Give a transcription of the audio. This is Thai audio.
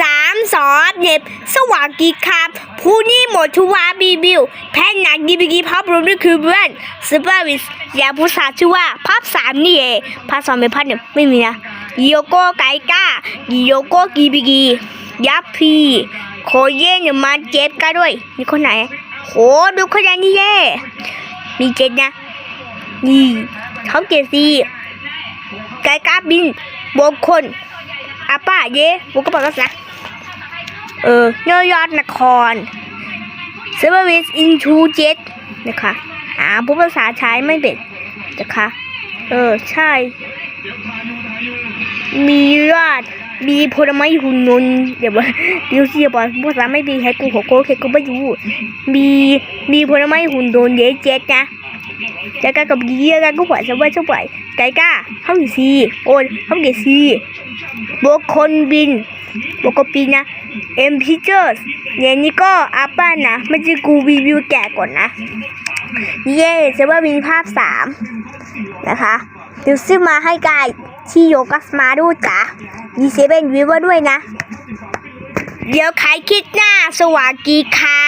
สามสองเน็บสวัสดีครับผู้นี้หมดทุวาบีบิวแพนหนักดีบีกีพับรวมด้วยคือเพื่อนซูเปอร์วิสยาผู้สาชื่อว่าภาพสามนี่เองภาพสองเป็นภาพหนึ่งไม่มีนะโยโก้ไกก้าโยโก้กีบีกียับพีโคเย่เนี่ยมาเจ็บกันด้วยนี่คนไหนโหดูคนนี้นี่เย่มีเจ็ดนะนี่เขาเจ็ดสี่ไกก้าบินบงคน อาป้าเย่บุกกระเป๋าก็นะเออเนยอดนครเซเวอร์วิสอินทูเจ็ตนะคะอ่าผู้ภาษาใช้ไม่เป็นนะคะเออ ใช่ มียอดมีผลไม้หุ่นนนต์เดี๋ยวว่าดี๋ยวเสียบอลภาษาไม่ดีให้กูหัวโก้แค่กูไม่รู้มีมีผลไม้หุ่นนนต์เยอะเจ็ดนะ จะกันกับเยี่ยกันก็ไหวสบายสบายไก่ก้าเขากี่ซีโอนเขากี่ซีบวกคนบินบวกกบินะเอ็มพิเจอร์สเนี่ยนี่ก็อัพบ้านนะไม่ใช่กูรีวิวแกะก่อนนะเย่เซเวอร์มีภาพสามนะคะดี๋ยวซื้อมาให้กายที่โยกัสมาดูจ้ะยีเซเว่นวิวด้วยนะ เดี๋ยวใครคิดหน้าสวัสดีค่ะ